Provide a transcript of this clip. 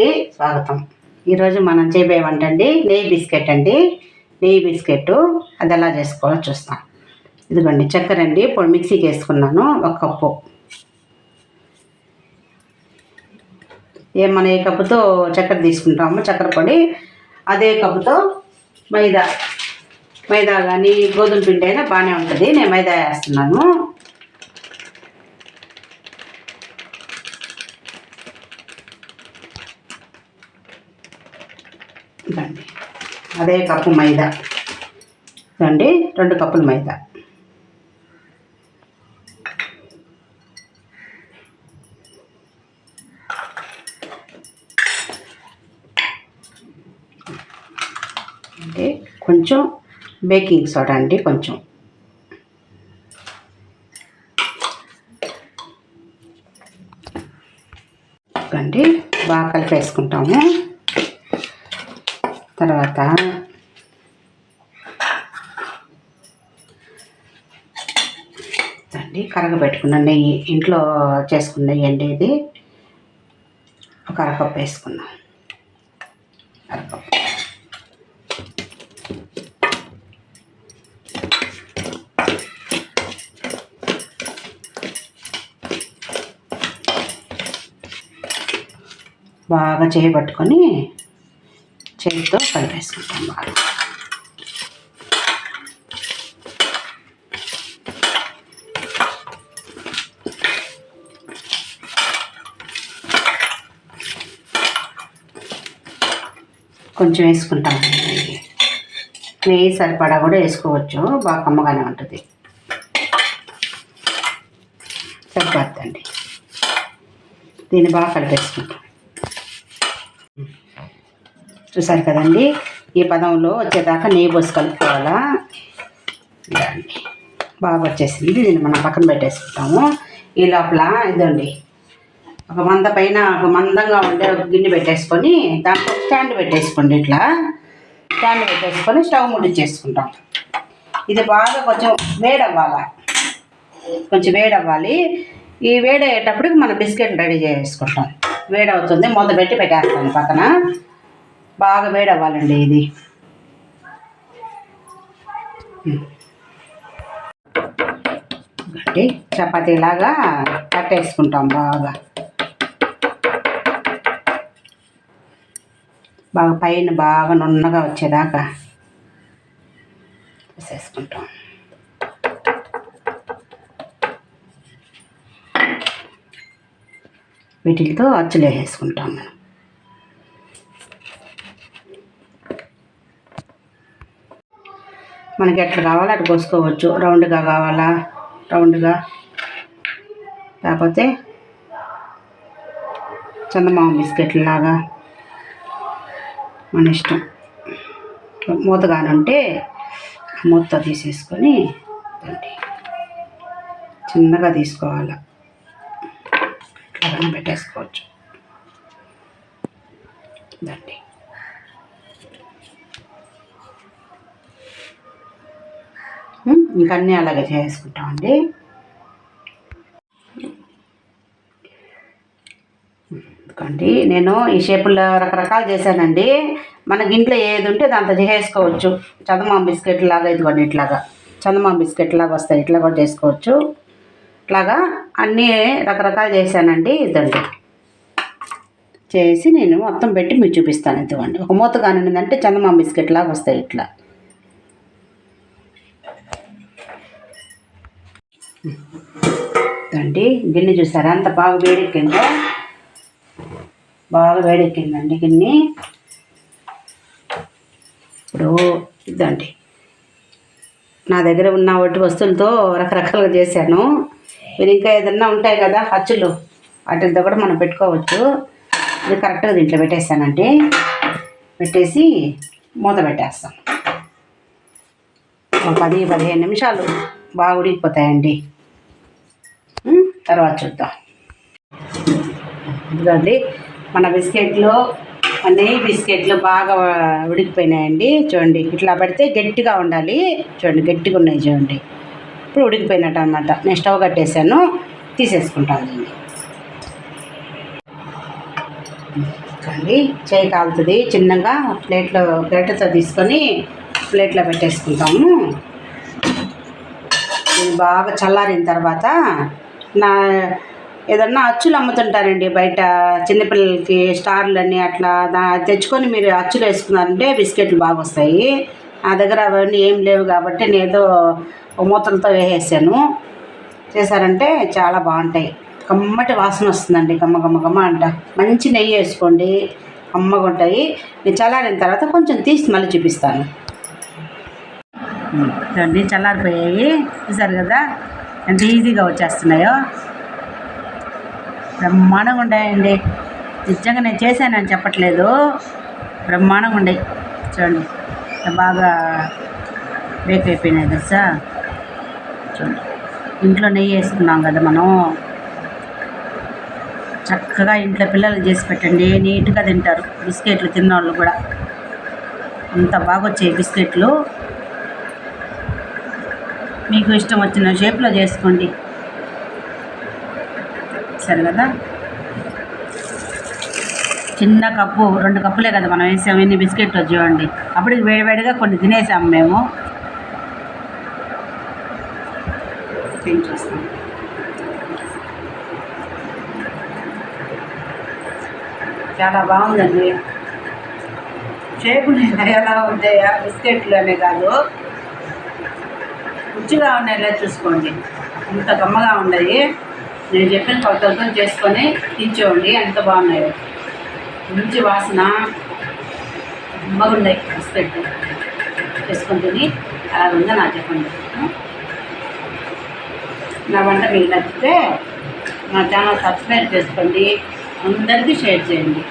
ఛానల్కి స్వాగతం. ఈరోజు మనం చేయబోయే వంట అండి నెయ్యి బిస్కెట్ అండి. నెయ్యి బిస్కెట్ అది ఎలా చేసుకోవాలో చూస్తాం. ఇదిగోండి చక్కెర అండి ఇప్పుడు మిక్సీకి వేసుకున్నాను ఒక కప్పు. ఏ మనం ఏ కప్పుతో చక్కెర తీసుకుంటామో చక్కెర పొడి అదే కప్పుతో మైదా. మైదా కానీ గోధుమ పిండి అయినా బాగానే ఉంటుంది. నేను మైదా వేస్తున్నాను. ఇదండి. అదే కప్పు మైదా. ఇదండి రెండు కప్పులు మైదా. అంటే కొంచెం బేకింగ్ సోడా అండి కొంచెం. అండి బాగా కలిపేసుకుంటాము. తర్వాత అండి కరగబెట్టుకున్న నెయ్యి ఇంట్లో చేసుకున్న నెయ్యి అండి ఇది. ఒక అరకప్పు వేసుకున్నాం. అరకప్పు. బాగా చేయబట్టుకొని చేతితో కలిపేసుకుంటాం బాగా కొంచెం వేసుకుంటాం నెయ్యి సరిపడా కూడా వేసుకోవచ్చు. బాగా కమ్మగానే ఉంటుంది. సరిపోద్దండి. దీన్ని బాగా కలిపేసుకుంటాం. చూసారు కదండి? ఈ పదంలో వచ్చేదాకా నెయ్యి పోసి కలుపుకోవాలా? ఇదండి బాగా వచ్చేసింది. దీన్ని మనం పక్కన పెట్టేసుకుంటాము. ఈ లోపల ఇదండి. ఒక మంద పైన ఒక మందంగా ఉండే ఒక గిన్నె పెట్టేసుకొని దాంట్లో స్టాండ్ పెట్టేసుకోండి ఇట్లా. స్టాండ్ పెట్టేసుకొని స్టవ్ ముట్టించేసుకుంటాం ఇది బాగా కొంచెం వేడవ్వాలి? కొంచెం వేడవ్వాలి. ఈ వేడయ్యేటప్పటికి మనం బిస్కెట్ రెడీ చేసుకుంటాం. వేడవుతుంది. మూత పెట్టి పెట్టేస్తాను పక్కన. బాగా వేడి అవ్వాలండి ఇది అంటే చపాతీలాగా కట్టేసుకుంటాం బాగా. బాగా పైన బాగా నున్నగా వచ్చేదాకా వేసేసుకుంటాం. వీటితో అచ్చులు వేసేసుకుంటాం మనం. మనకి ఎట్లా కావాలో అట్లా కోసుకోవచ్చు. రౌండ్గా కావాలా? రౌండ్గా. లేకపోతే చందమామ బిస్కెట్లు లాగా మన ఇష్టం. మూతగానుంటే మూత తీసేసుకొని చిన్నగా తీసుకోవాలి? ఇట్లాగానే పెట్టేసుకోవచ్చు. దండి ఇంకా అన్నీ అలాగే చేసుకుంటామండి. ఎందుకండి నేను ఈ షేపుల్లో రకరకాలు చేశానండి. మనకి ఇంట్లో ఏది ఉంటే దాంతో చేసుకోవచ్చు. చందమామ బిస్కెట్ లాగా ఇదిగోండి ఇట్లాగా. చందమామ బిస్కెట్ లాగా వస్తాయి ఇట్లా కూడా చేసుకోవచ్చు. ఇట్లాగా అన్నీ రకరకాలు చేశానండి ఇదండి చేసి నేను మొత్తం పెట్టి మీకు చూపిస్తాను ఇదిగోండి. ఒక మూత కానిందంటే చందమామ బిస్కెట్ లాగా వస్తాయి ఇట్లా. అండి గిన్నె చూసారా? అంత బాగా వేడెక్కిందో. బాగా వేడెక్కిందండి గిన్నె. ఇప్పుడు ఇదండి. నా దగ్గర ఉన్న వట్టి వస్తువులతో రకరకాలుగా చేశాను. మీరు ఇంకా ఏదన్నా ఉంటాయి కదా అచ్చులు వాటితో కూడా మనం పెట్టుకోవచ్చు. ఇది కరెక్ట్గా దీంట్లో పెట్టేస్తానండి. పెట్టేసి మూత పెట్టేస్తాం ఒక పది పదిహేను నిమిషాలు బాగా ఉడికిపోతాయండి. తర్వాత చూద్దాం. ఇదిగోండి మన బిస్కెట్లు నెయ్యి బిస్కెట్లు బాగా ఉడికిపోయినాయండి. చూడండి ఇట్లా పెడితే గట్టిగా ఉండాలి. చూడండి గట్టిగా ఉన్నాయి చూడండి. ఇప్పుడు ఉడికిపోయినట్టు అనమాట నేను స్టవ్ కట్టేసాను తీసేసుకుంటాను అండి చేయి కాలుతుంది. చిన్నగా ప్లేట్లో ప్లేట్తో తీసుకొని ప్లేట్లో పెట్టేసుకుంటాము. ఇది బాగా చల్లారిన తర్వాత నా ఏదన్నా అచ్చులు అమ్ముతుంటారండి బయట చిన్నపిల్లలకి స్టార్లని అట్లా దా తెచ్చుకొని మీరు అచ్చులు వేసుకున్నారంటే బిస్కెట్లు బాగా వస్తాయి నా దగ్గర అవన్నీ ఏం లేవు కాబట్టి నేదో మూతలతో వేసేసాను. చేశారంటే చాలా బాగుంటాయి. కమ్మటి వాసన వస్తుందండి గమ్మ గమ్మ గమ్మ అంట. మంచి నెయ్యి వేసుకోండి. కమ్మగా ఉంటాయి నేను చల్లారిన తర్వాత కొంచెం తీసి మళ్ళీ చూపిస్తాను. చూడండి చల్లారిపోయాయి. చూసారు కదా? ఎంత ఈజీగా వచ్చేస్తున్నాయో. బ్రహ్మాండంగా ఉన్నాయండి. నిజంగా నేను చేశానని చెప్పట్లేదు. బ్రహ్మాండంగా ఉండే చూడండి బాగా బేక్ అయిపోయినాయి తెలుసా? చూడండి ఇంట్లో నెయ్యి వేసుకున్నాం కదా మనం. చక్కగా ఇంట్లో పిల్లలు చేసి పెట్టండి. నీట్గా తింటారు. బిస్కెట్లు తిన్నవాళ్ళు కూడా. అంత బాగా వచ్చాయి బిస్కెట్లు. మీకు ఇష్టం వచ్చిన షేప్లో చేసుకోండి. సరే కదా? చిన్న కప్పు రెండు కప్పులే కదా మనం వేసాము ఎన్ని బిస్కెట్లు చూడండి. అప్పుడు వేడివేడిగా కొన్ని తినేసాము మేము. చూస్తాం? చాలా బాగుందండి. షేపులు ఎలా ఉంటాయా? బిస్కెట్లు అనే కాదు. రుచిగా ఉండేలా చూసుకోండి. ఇంత గమ్మగా ఉన్నాయి నేను చెప్పిన కొలతలతో చేసుకొని తీర్చోండి ఎంత బాగున్నాయో. మంచి వాసన. కమ్మగున్నాయి బిస్కెట్ చేసుకొని తిని అలా ఉందా నాకు చెప్పండి. నా వంట మీకు నచ్చితే నా ఛానల్ సబ్స్క్రైబ్ చేసుకోండి. అందరికీ షేర్ చేయండి.